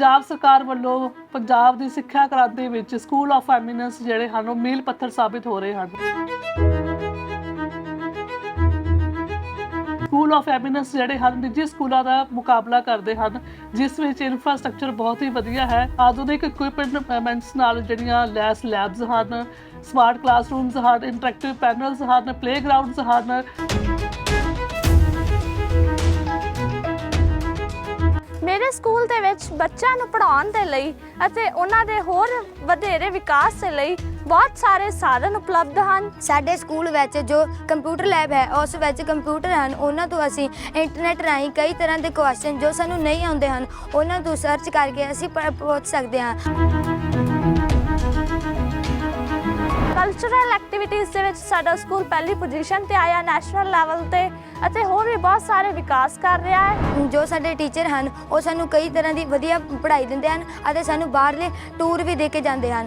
ਪੰਜਾਬ ਸਰਕਾਰ ਵੱਲੋਂ ਪੰਜਾਬ ਦੀ ਸਿੱਖਿਆ ਕ੍ਰਾਂਤੀ ਵਿੱਚ ਸਕੂਲ ਆਫ ਐਮੀਨੈਂਸ ਜਿਹੜੇ ਹਨ, ਉਹ ਮੀਲ ਪੱਥਰ ਸਾਬਿਤ ਹੋ ਰਹੇ ਹਨ। ਸਕੂਲ ਆਫ ਐਮੀਨੈਂਸ ਜਿਹੜੇ ਹਨ, ਨਿੱਜੀ ਸਕੂਲਾਂ ਦਾ ਮੁਕਾਬਲਾ ਕਰਦੇ ਹਨ, ਜਿਸ ਵਿੱਚ ਇਨਫਰਾਸਟ੍ਰਕਚਰ ਬਹੁਤ ਹੀ ਵਧੀਆ ਹੈ। ਆਧੁਨਿਕ ਇਕਵਿਪਮੈਂਟਸ ਨਾਲ ਜਿਹੜੀਆਂ ਲੈਸ ਲੈਬਸ ਹਨ ਸਮਾਰਟ ਕਲਾਸਰੂਮਸ ਹਨ ਇੰਟਰੈਕਟਿਵ ਪੈਨਲਸ ਹਨ ਪਲੇਗਰਾਉਂਡਸ ਹਨ। ਮੇਰੇ ਸਕੂਲ ਦੇ ਵਿੱਚ ਬੱਚਿਆਂ ਨੂੰ ਪੜ੍ਹਾਉਣ ਦੇ ਲਈ ਅਤੇ ਉਹਨਾਂ ਦੇ ਹੋਰ ਵਧੇਰੇ ਵਿਕਾਸ ਦੇ ਲਈ ਬਹੁਤ ਸਾਰੇ ਸਾਧਨ ਉਪਲਬਧ ਹਨ। ਸਾਡੇ ਸਕੂਲ ਵਿੱਚ ਜੋ ਕੰਪਿਊਟਰ ਲੈਬ ਹੈ, ਉਸ ਵਿੱਚ ਕੰਪਿਊਟਰ ਹਨ। ਉਹਨਾਂ ਤੋਂ ਅਸੀਂ ਇੰਟਰਨੈਟ ਰਾਹੀਂ ਕਈ ਤਰ੍ਹਾਂ ਦੇ ਕੁਐਸਚਨ ਜੋ ਸਾਨੂੰ ਨਹੀਂ ਆਉਂਦੇ ਹਨ, ਉਹਨਾਂ ਤੋਂ ਸਰਚ ਕਰਕੇ ਅਸੀਂ ਪ- ਪੁੱਛ ਸਕਦੇ ਹਾਂ। ਕਲਚਰਲ ਐਕਟੀਵਿਟੀਜ਼ ਦੇ ਵਿੱਚ ਸਾਡਾ ਸਕੂਲ ਪਹਿਲੀ ਪੋਜੀਸ਼ਨ ਤੇ ਆਇਆ ਨੈਸ਼ਨਲ ਲੈਵਲ ਤੇ, ਅਤੇ ਹੋਰ ਵੀ ਬਹੁਤ ਸਾਰੇ ਵਿਕਾਸ ਕਰ ਰਿਹਾ ਹੈ। ਜੋ ਸਾਡੇ ਟੀਚਰ ਹਨ, ਉਹ ਸਾਨੂੰ ਕਈ ਤਰ੍ਹਾਂ ਦੀ ਵਧੀਆ ਪੜ੍ਹਾਈ ਦਿੰਦੇ ਹਨ ਅਤੇ ਸਾਨੂੰ ਬਾਹਰਲੇ ਟੂਰ ਵੀ ਦੇ ਕੇ ਜਾਂਦੇ ਹਨ।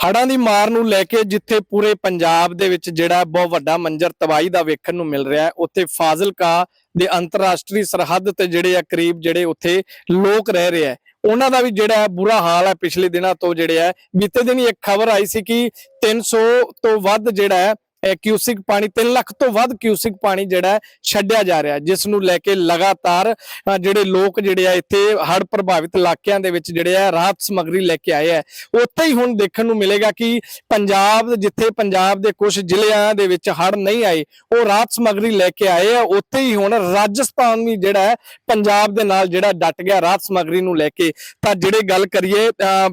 ਹੜ੍ਹਾਂ ਦੀ ਮਾਰ ਨੂੰ ਲੈ ਕੇ ਜਿੱਥੇ ਪੂਰੇ ਪੰਜਾਬ ਦੇ ਵਿੱਚ ਜਿਹੜਾ ਬਹੁਤ ਵੱਡਾ ਮੰਜ਼ਰ ਤਬਾਹੀ ਦਾ ਵੇਖਣ ਨੂੰ ਮਿਲ ਰਿਹਾ ਹੈ, ਉੱਥੇ ਫਾਜ਼ਿਲਕਾ ਦੇ ਅੰਤਰਰਾਸ਼ਟਰੀ ਸਰਹੱਦ ਤੇ ਜਿਹੜੇ ਆ ਕਰੀਬ ਜਿਹੜੇ ਉੱਥੇ ਲੋਕ ਰਹਿ ਰਹੇ ਆ ਉਹਨਾਂ ਦਾ ਵੀ ਜਿਹੜਾ ਹੈ ਬੁਰਾ ਹਾਲ ਹੈ ਪਿਛਲੇ ਦਿਨਾਂ ਤੋਂ ਜਿਹੜੇ ਹੈ। ਬੀਤੇ ਦਿਨੀ ਇੱਕ ਖਬਰ ਆਈ ਸੀ ਕਿ 300 ਤੋਂ ਵੱਧ ਜਿਹੜਾ ਹੈ ਕਿਊਸਿਕ ਪਾਣੀ 3 ਲੱਖ ਤੋਂ ਵੱਧ ਕਿਊਸਿਕ ਪਾਣੀ ਜਿਹੜਾ ਹੈ ਛੱਡਿਆ ਜਾ ਰਿਹਾ ਜਿਸ ਨੂੰ ਲੈ ਕੇ ਲਗਾਤਾਰ ਜਿਹੜੇ ਲੋਕ ਜਿਹੜੇ ਆ ਇੱਥੇ ਹੜ੍ਹ ਪ੍ਰਭਾਵਿਤ ਇਲਾਕਿਆਂ ਦੇ ਵਿੱਚ ਜਿਹੜੇ ਆ ਰਾਹਤ ਸਮੱਗਰੀ ਲੈ ਕੇ ਆਏ ਆ। ਉੱਥੇ ਹੀ ਹੁਣ ਦੇਖਣ ਨੂੰ ਮਿਲੇਗਾ ਕਿ ਪੰਜਾਬ, ਜਿੱਥੇ ਪੰਜਾਬ ਦੇ ਕੁਝ ਜ਼ਿਲ੍ਹਿਆਂ ਦੇ ਵਿੱਚ ਹੜ੍ਹ ਨਹੀਂ ਆਏ, ਉਹ ਰਾਹਤ ਸਮੱਗਰੀ ਲੈ ਕੇ ਆਏ ਆ। ਉੱਥੇ ਹੀ ਹੁਣ ਰਾਜਸਥਾਨ ਵੀ ਜਿਹੜਾ ਹੈ, ਪੰਜਾਬ ਦੇ ਨਾਲ ਜਿਹੜਾ ਡਟ ਗਿਆ ਰਾਹਤ ਸਮੱਗਰੀ ਨੂੰ ਲੈ ਕੇ। ਤਾਂ ਜਿਹੜੇ ਗੱਲ ਕਰੀਏ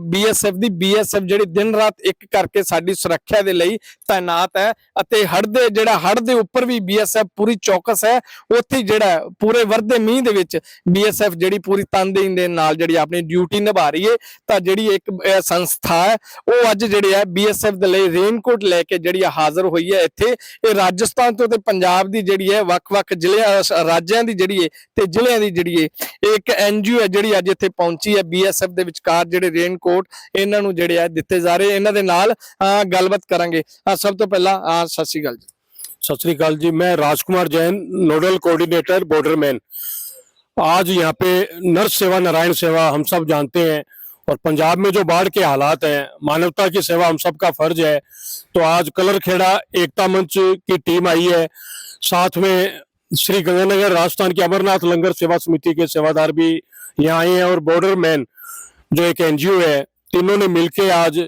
ਬੀਐਸਐਫ ਦੀ ਬੀਐਸਐਫ ਜਿਹੜੀ ਦਿਨ ਰਾਤ ਇੱਕ ਕਰਕੇ ਸਾਡੀ ਸੁਰੱਖਿਆ ਦੇ ਲਈ ਤਾਇਨਾਤ ਹੈ ਅਤੇ ਹੜ੍ਹ ਦੇ ਜਿਹੜਾ ਹੜ੍ਹ ਦੇ ਉੱਪਰ ਵੀ ਬੀਐਸਐਫ ਪੂਰੀ ਚੌਕਸ ਹੈ। ਉੱਥੇ ਜਿਹੜਾ ਪੂਰੇ ਵਰਦੇ ਮੀਂਹ ਦੇ ਵਿੱਚ ਬੀਐਸਐਫ ਜਿਹੜੀ ਪੂਰੀ ਤਨਦੇਹੀ ਦੇ ਨਾਲ ਜਿਹੜੀ ਆਪਣੀ ਡਿਊਟੀ ਨਿਭਾ ਰਹੀ ਹੈ ਤਾਂ ਜਿਹੜੀ ਇੱਕ ਸੰਸਥਾ ਹੈ ਉਹ ਅੱਜ ਜਿਹੜੇ ਹੈ ਬੀਐਸਐਫ ਦੇ ਲਈ ਰੇਨਕੋਟ ਲੈ ਕੇ ਜਿਹੜੀ ਆ ਹਾਜ਼ਰ ਹੋਈ ਹੈ ਇੱਥੇ। ਇਹ ਰਾਜਸਥਾਨ ਤੋਂ ਤੇ ਪੰਜਾਬ ਦੀ ਜਿਹੜੀ ਹੈ ਵੱਖ-ਵੱਖ ਜ਼ਿਲ੍ਹਿਆਂ ਅਹ, ਰਾਜਾਂ ਦੀ ਜਿਹੜੀ ਹੈ ਤੇ ਜ਼ਿਲ੍ਹਿਆਂ ਦੀ ਜਿਹੜੀ ਹੈ ਇਹ ਇੱਕ ਐਨਜੀਓ ਹੈ ਜਿਹੜੀ ਅੱਜ ਇੱਥੇ ਪਹੁੰਚੀ ਹੈ ਬੀਐਸਐਫ ਦੇ ਵਿਚਕਾਰ ਜਿਹੜੇ ਰੇਨਕੋਟ ਇਹਨਾਂ ਨੂੰ ਜਿਹੜੇ ਆ ਦਿੱਤੇ ਜਾ ਰਹੇ ਇਹਨਾਂ ਦੇ ਨਾਲ ਅਹ, ਗੱਲਬਾਤ ਕਰਾਂਗੇ ਅਹ, ਸਭ ਤੋਂ ਪਹਿਲਾਂ ਅਹ, ਸਤਿ ਸ਼੍ਰੀ ਅਕਾਲ ਜੀ सत श्रीकाल जी मैं Rajkumar Jain nodal coordinator border man आज यहाँ पे नर्स सेवा नारायण सेवा हम सब जानते हैं और पंजाब में जो बाढ़ के हालात हैं मानवता की सेवा हम सबका फर्ज है तो आज कलर खेड़ा एकता मंच की टीम आई है साथ में श्री गंगानगर राजस्थान की अमरनाथ लंगर सेवा समिति के सेवादार भी यहाँ आए हैं और बॉर्डरमैन जो एक एनजीओ है, तीनों ने मिलके आज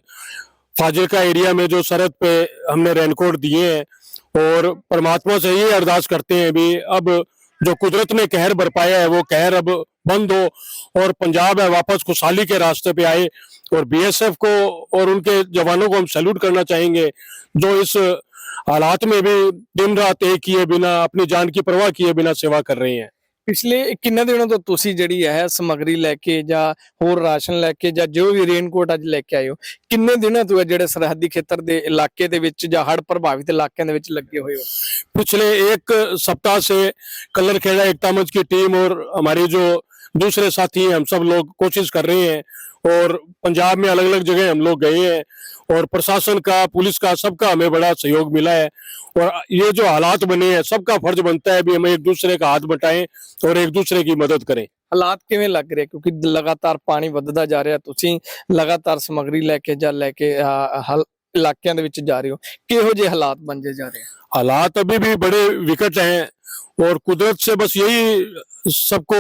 फाजिलका एरिया में जो सरहद पे हमने रेनकोट दिए हैं और परमात्मा से ये अरदास करते हैं भी अब जो कुदरत ने कहर बरपाया है, वो कहर अब बंद हो और पंजाब है, वापस खुशहाली के रास्ते पे आए और बीएसएफ को और उनके जवानों को हम सैल्यूट करना चाहेंगे, जो इस हालात में भी दिन रात एक किए बिना अपनी जान की परवाह किए बिना सेवा कर रहे हैं ਪਿਛਲੇ ਕਿੰਨੇ ਦਿਨਾਂ ਤੋਂ ਤੁਸੀਂ ਜਿਹੜੀ ਹੈ ਸਮਗਰੀ ਲੈ ਕੇ ਜਾਂ ਹੋਰ ਰਾਸ਼ਨ ਲੈ ਕੇ ਜਾਂ ਜੋ ਵੀ ਰੇਨਕੋਟ ਅੱਜ ਲੈ ਕੇ ਆਏ ਹੋ ਕਿੰਨੇ ਦਿਨਾਂ ਤੋਂ ਹੈ ਜਿਹੜੇ ਸਰਹੱਦੀ ਖੇਤਰ ਦੇ ਇਲਾਕੇ ਦੇ ਵਿੱਚ ਜਾਂ ਹੜ੍ਹ ਪ੍ਰਭਾਵਿਤ ਇਲਾਕਿਆਂ ਦੇ ਵਿੱਚ ਲੱਗੇ ਹੋਏ ਹੋ पिछले एक सप्ताह से कलर खेड़ा एकता मंच की टीम और हमारे जो दूसरे साथी हैं हम सब लोग कोशिश कर रहे हैं और पंजाब में अलग अलग जगह हम लोग गए हैं और प्रशासन का पुलिस का सबका हमें बड़ा सहयोग मिला है और ये जो हालात बने हैं सबका फर्ज बनता है भी हम एक दूसरे का हाथ बटाएं और एक दूसरे की मदद करें ਹਾਲਾਤ ਕਿਵੇਂ ਲੱਗ ਰਹੇ ਕਿਉਂਕਿ ਲਗਾਤਾਰ ਪਾਣੀ ਵੱਧਦਾ ਜਾ ਰਿਹਾ ਤੁਸੀਂ ਲਗਾਤਾਰ ਸਮਗਰੀ ਲੈ ਕੇ ਜਾਂ ਲੈ ਕੇ ਅਹ, ਹਲ ਇਲਾਕਿਆਂ ਦੇ ਵਿੱਚ ਜਾ ਰਹੇ ਹੋ ਕਿਹੋ ਜਿਹੇ ਹਾਲਾਤ ਬਣਦੇ ਜਾ ਰਹੇ ਆ हालात अभी भी बड़े विकट हैं और कुदरत से बस यही सबको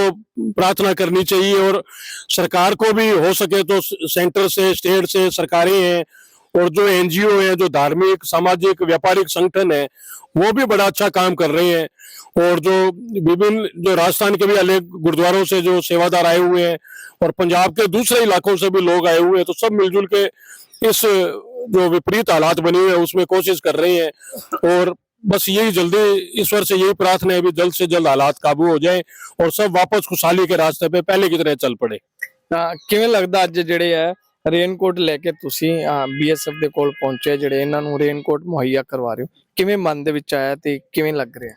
प्रार्थना करनी चाहिए और सरकार को भी हो सके तो सेंटर से, स्टेट से, सरकारें हैं और जो एनजीओ हैं, जो धार्मिक, सामाजिक, व्यापारिक संगठन है, वो भी बड़ा अच्छा काम कर रहे हैं और जो विभिन्न, जो राजस्थान के भी अलग गुरुद्वारों से जो सेवादार आए हुए हैं और पंजाब के दूसरे इलाकों से भी लोग आए हुए हैं तो सब मिलजुल के इस जो विपरीत हालात बने हुए हैं, उसमें कोशिश कर रहे हैं और बस यही जल्दी ईश्वर से यही प्रार्थना है भी जल्द से जल्द हालात काबू हो जाए और सब वापस खुशहाली के रास्ते पे पहले की तरह चल पड़े ਤਾਂ ਕਿਵੇਂ ਲੱਗਦਾ ਅੱਜ ਜਿਹੜੇ ਹੈ ਰੇਨਕੋਟ ਲੈ ਕੇ ਤੁਸੀਂ ਬੀਐਸਐਫ ਦੇ ਕੋਲ ਪਹੁੰਚੇ ਜਿਹੜੇ ਇਹਨਾਂ ਨੂੰ ਰੇਨਕੋਟ ਮੁਹੱਈਆ ਕਰਵਾ ਰਹੇ ਹੋ ਕਿਵੇਂ ਮਨ ਦੇ ਵਿੱਚ ਆਇਆ ਤੇ ਕਿਵੇਂ ਲੱਗ ਰਿਹਾ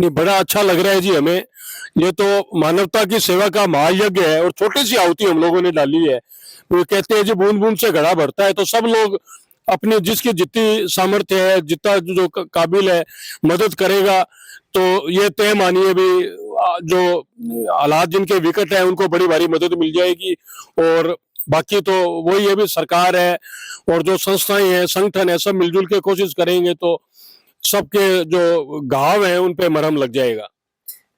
नहीं बड़ा अच्छा लग रहा है जी हमें ये तो मानवता की सेवा का महायज्ञ है और छोटी सी आहुति हम लोगों ने डाली है वो कहते हैं जी बूंद बूंद से घड़ा भरता है तो सब लोग अपनी जिसकी जितनी सामर्थ्य है जितना जो क- काबिल है मदद करेगा तो ये तय मानिए भी आ, जो हालात जिनके विकट है उनको बड़ी भारी मदद मिल जाएगी और बाकी तो वही है भी सरकार है और जो संस्थाएं हैं संगठन है सब मिलजुल के कोशिश करेंगे तो सबके जो घाव है उन पे मरहम लग जाएगा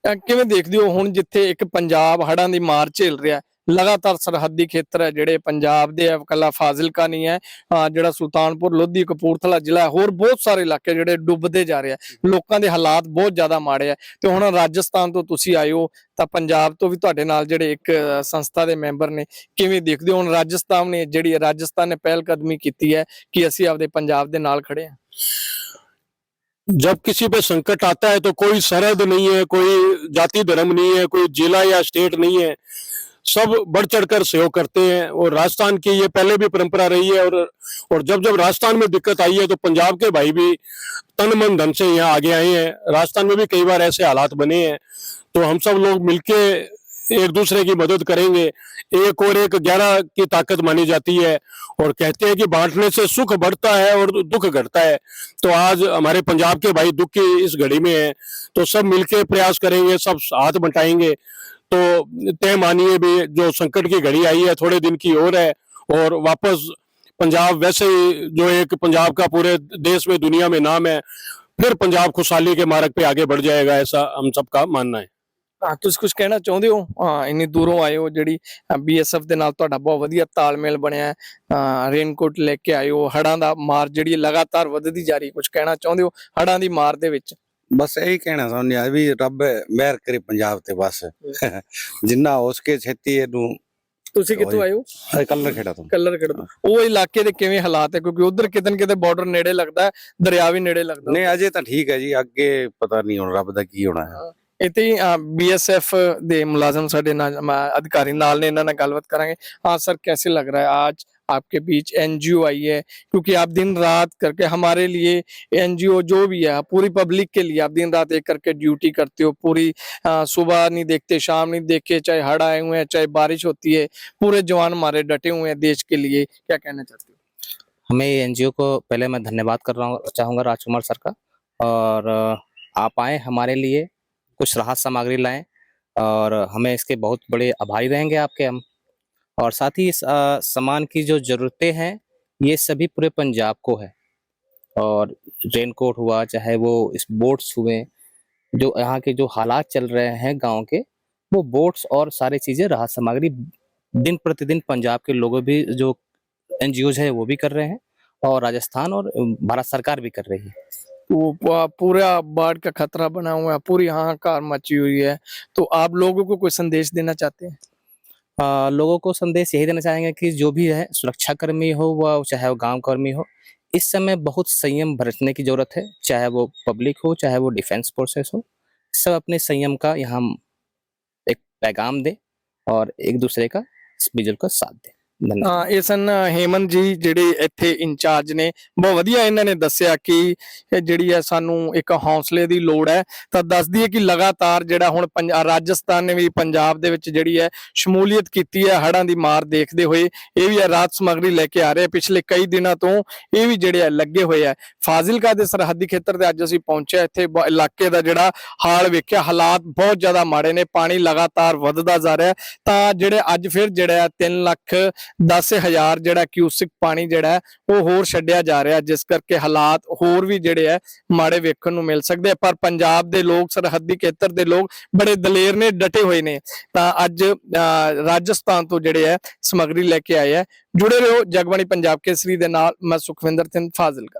ਅਹ ਕਿਵੇਂ ਦੇਖਦੇ ਹੋ ਹੁਣ ਜਿੱਥੇ ਇੱਕ ਪੰਜਾਬ ਹੜ੍ਹਾਂ ਦੀ ਮਾਰ ਝੇਲ ਰਿਹਾ ਲਗਾਤਾਰ ਸਰਹੱਦੀ ਖੇਤਰ ਹੈ ਜਿਹੜੇ ਪੰਜਾਬ ਦੇ ਹੈ ਕੱਲਾ ਫਾਜ਼ਿਲਕਾ ਨਹੀਂ ਹੈ ਅਹ ਜਿਹੜਾ ਸੁਲਤਾਨਪੁਰ ਲੋਧੀ ਕਪੂਰਥਲਾ ਜ਼ਿਲ੍ਹਾ ਹੈ, ਹੋਰ ਬਹੁਤ ਸਾਰੇ ਇਲਾਕੇ ਜਿਹੜੇ ਡੁੱਬਦੇ ਜਾ ਰਹੇ ਆ ਲੋਕਾਂ ਦੇ ਹਾਲਾਤ ਬਹੁਤ ਜ਼ਿਆਦਾ ਮਾੜੇ ਆ ਤੇ ਹੁਣ ਰਾਜਸਥਾਨ ਤੋਂ ਤੁਸੀਂ ਆਏ ਹੋ ਤਾਂ ਪੰਜਾਬ ਤੋਂ ਵੀ ਤੁਹਾਡੇ ਨਾਲ ਜਿਹੜੇ ਇੱਕ ਅਹ, ਸੰਸਥਾ ਦੇ ਮੈਂਬਰ ਨੇ ਕਿਵੇਂ ਦੇਖਦੇ ਹੋ ਹੁਣ ਰਾਜਸਥਾਨ ਨੇ ਜਿਹੜੀ ਹੈ, ਰਾਜਸਥਾਨ ਨੇ ਪਹਿਲ ਕਦਮੀ ਕੀਤੀ ਹੈ ਕਿ ਅਸੀਂ ਆਪਦੇ ਪੰਜਾਬ ਦੇ ਨਾਲ ਖੜੇ ਹਾਂ जब किसी पे संकट आता है तो कोई सरहद नहीं है कोई जाति धर्म नहीं है कोई जिला या स्टेट नहीं है सब बढ़ चढ़कर सहयोग करते हैं और राजस्थान की ये पहले भी परंपरा रही है और और जब जब राजस्थान में दिक्कत आई है तो पंजाब के भाई भी तन मन धन से यहाँ आगे आए हैं। राजस्थान में भी कई बार ऐसे हालात बने हैं। तो हम सब लोग मिलके एक दूसरे की मदद करेंगे। एक और एक ग्यारह की ताकत मानी जाती है और कहते हैं कि बांटने से सुख बढ़ता है और दुख घटता है। तो आज हमारे पंजाब के भाई दुख की इस घड़ी में है। तो सब मिलके प्रयास करेंगे, सब हाथ बंटाएँगे। तो तय मानिए भी जो संकट की घड़ी आई है थोड़े दिन की और है और वापस पंजाब वैसे ही जो एक पंजाब का पूरे देश में दुनिया में नाम है फिर पंजाब खुशहाली के मार्ग पे आगे बढ़ जाएगा ऐसा हम सबका मानना है ਹਾਂ ਤੁਸੀਂ ਕੁਝ ਕਹਿਣਾ ਚਾਹੁੰਦੇ ਹੋ ਹਾਂ ਇੰਨੀ ਦੂਰੋਂ ਆਏ ਹੋ ਜਿਹੜੀ ਬੀਐਸਐਫ ਦੇ ਨਾਲ ਤੁਹਾਡਾ ਬਹੁਤ ਵਧੀਆ ਤਾਲਮੇਲ ਬਣਿਆ ਹੈ ਹਾਂ ਰੇਨਕੋਟ ਲੈ ਕੇ ਆਏ ਹੋ ਹੜਾਂ ਦਾ ਮਾਰ ਜਿਹੜੀ ਹੈ ਲਗਾਤਾਰ ਵੱਧਦੀ ਜਾ ਰਹੀ ਕੁਝ ਕਹਿਣਾ ਚਾਹੁੰਦੇ ਹੋ ਹੜਾਂ ਦੀ ਮਾਰ ਦੇ ਵਿੱਚ ਬਸ ਇਹੀ ਕਹਿਣਾ ਚਾਹੁੰਦੇ ਆ ਵੀ ਰੱਬ ਮਿਹਰ ਕਰੇ ਪੰਜਾਬ ਤੇ ਬਸ। ਜਿੰਨਾ ਹੋ ਸਕੇ ਛੇਤੀ ਇਹਨੂੰ ਤੁਸੀਂ ਕਿੱਥੋਂ ਆਏ ਹੋ? ਕਲਰ ਖੇੜਾ ਤੋਂ। ਕਲਰ ਖੜਦਾ ਉਹ ਇਲਾਕੇ ਦੇ ਕਿਵੇਂ ਹਾਲਾਤ ਹੈ? ਕਿਉਂਕਿ ਉਧਰ ਕਿਤੇ ਕਿਤੇ ਬਾਰਡਰ ਨੇੜੇ ਲੱਗਦਾ ਹੈ ਦਰਿਆ ਵੀ ਨੇੜੇ ਲੱਗਦਾ। ਨਹੀਂ ਅਜੇ ਤਾਂ ਠੀਕ ਹੈ ਜੀ ਅੱਗੇ ਪਤਾ ਨਹੀਂ ਹੁਣ ਰੱਬ ਦਾ ਕੀ ਹੋਣਾ ਹੈ। ਇੱਥੇ ਹੀ ਬੀਐਸਐਫ ਦੇ ਮੁਲਾਜ਼ਮ ਸਾਡੇ ਨਾਲ ਅਧਿਕਾਰੀ ਨਾਲ ਨੇ, ਇਹਨਾਂ ਨਾਲ ਗੱਲਬਾਤ ਕਰਾਂਗੇ। ਹਾਂ, ਸਰ ਕਿਵੇਂ ਲੱਗ ਰਿਹਾ ਹੈ ਅੱਜ आई है क्योंकि आप दिन रात करके हमारे लिए एनजीओ जो भी है पूरी पब्लिक के लिए आप दिन रात एक करके ड्यूटी करते हो पूरी सुबह नहीं देखते शाम नहीं देखते चाहे हड़ आए हुए हैं चाहे बारिश होती है पूरे जवान हमारे डटे हुए हैं देश के लिए क्या कहना चाहते हो हमें ओ को पहले मैं धन्यवाद कर रहा हूँ, चाहूँगा राजकुमार सर का। और आप आए हमारे लिए कुछ राहत सामग्री लाएँ और हमें इसके बहुत बड़े आभारी रहेंगे आपके हम। और साथ ही इस सामान की जो ज़रूरतें हैं, ये सभी पूरे पंजाब को है। और रेनकोट हुआ, चाहे वो इस बोट्स हुए, जो यहाँ के जो हालात चल रहे हैं गाँव के, वो बोट्स और सारी चीज़ें राहत सामग्री दिन प्रतिदिन पंजाब के लोगों भी, जो एन है वो भी कर रहे हैं और राजस्थान और भारत सरकार भी कर रही है। वो पूरा बाढ़ का खतरा बना हुआ है पूरी हाहाकार मची हुई है। तो आप लोगों को कोई संदेश देना चाहते हैं? अ, लोगों को संदेश यही देना चाहेंगे कि जो भी है सुरक्षा कर्मी हो वह चाहे वो गाँव कर्मी हो इस समय बहुत संयम बरतने की ज़रूरत है चाहे वो पब्लिक हो चाहे वो डिफेंस फोर्सेस हो। सब अपने संयम का यहाँ एक पैगाम दे और एक दूसरे का मिलजुल का साथ दे। ਹਾਂ, ਇਹ ਸਨ ਹੇਮਨ ਜੀ ਜਿਹੜੇ ਇੱਥੇ ਇੰਚਾਰਜ ਨੇ। ਬਹੁਤ ਵਧੀਆ ਇਹਨਾਂ ਨੇ ਦੱਸਿਆ ਕਿ ਜਿਹੜੀ ਹੈ ਸਾਨੂੰ ਇੱਕ ਹੌਸਲੇ ਦੀ ਲੋੜ ਹੈ। ਤਾਂ ਦੱਸਦੀ ਹੈ ਕਿ ਲਗਾਤਾਰ ਜਿਹੜਾ ਹੁਣ ਰਾਜਸਥਾਨ ਨੇ ਵੀ ਪੰਜਾਬ ਦੇ ਵਿੱਚ ਜਿਹੜੀ ਹੈ ਸ਼ਮੂਲੀਅਤ ਕੀਤੀ ਹੈ, ਹੜ੍ਹਾਂ ਦੀ ਮਾਰ ਦੇਖਦੇ ਹੋਏ। ਇਹ ਵੀ ਰਾਤ ਸਮਗਰੀ ਲੈ ਕੇ ਆ ਰਹੇ ਪਿਛਲੇ ਕਈ ਦਿਨਾਂ ਤੋਂ ਇਹ ਵੀ ਜਿਹੜੇ ਹੈ ਲੱਗੇ ਹੋਏ ਆ। ਫਾਜ਼ਿਲਕਾ ਦੇ ਸਰਹੱਦੀ ਖੇਤਰ ਤੇ ਅੱਜ ਅਸੀਂ ਪਹੁੰਚੇ ਇੱਥੇ ਬ- ਇਲਾਕੇ ਦਾ ਜਿਹੜਾ ਹਾਲ ਵੇਖਿਆ, ਹਾਲਾਤ ਬਹੁਤ ਜ਼ਿਆਦਾ ਮਾੜੇ ਨੇ। ਪਾਣੀ ਲਗਾਤਾਰ ਵੱਧਦਾ ਜਾ ਰਿਹਾ। ਤਾਂ ਜਿਹੜੇ ਅੱਜ ਫਿਰ ਜਿਹੜਾ 3 ਲੱਖ 10000 ਜਿਹੜਾ ਕਿਊਸਿਕ ਪਾਣੀ ਜਿਹੜਾ ਹੈ, ਉਹ ਹੋਰ ਛੱਡਿਆ ਜਾ ਰਿਹਾ ਜਿਸ ਕਰਕੇ ਹਾਲਾਤ ਹੋਰ ਵੀ ਜਿਹੜੇ ਹੈ ਮਾੜੇ ਵੇਖਣ ਨੂੰ ਮਿਲ ਸਕਦੇ ਆ। ਪਰ ਪੰਜਾਬ ਦੇ ਲੋਕ ਸਰਹੱਦੀ ਖੇਤਰ ਦੇ ਲੋਕ ਬੜੇ ਦਲੇਰ ਨੇ ਡਟੇ ਹੋਏ ਨੇ। ਤਾਂ ਅੱਜ ਅਹ, ਰਾਜਸਥਾਨ ਤੋਂ ਜਿਹੜੇ ਹੈ ਸਮਗਰੀ ਲੈ ਕੇ ਆਏ ਹੈ। ਜੁੜੇ ਰਹੋ ਜਗਬਾਣੀ ਪੰਜਾਬ ਕੇਸਰੀ ਦੇ ਨਾਲ ਮੈਂ ਸੁਖਵਿੰਦਰ ਸਿੰਘ ਫਾਜ਼ਿਲਕਾ।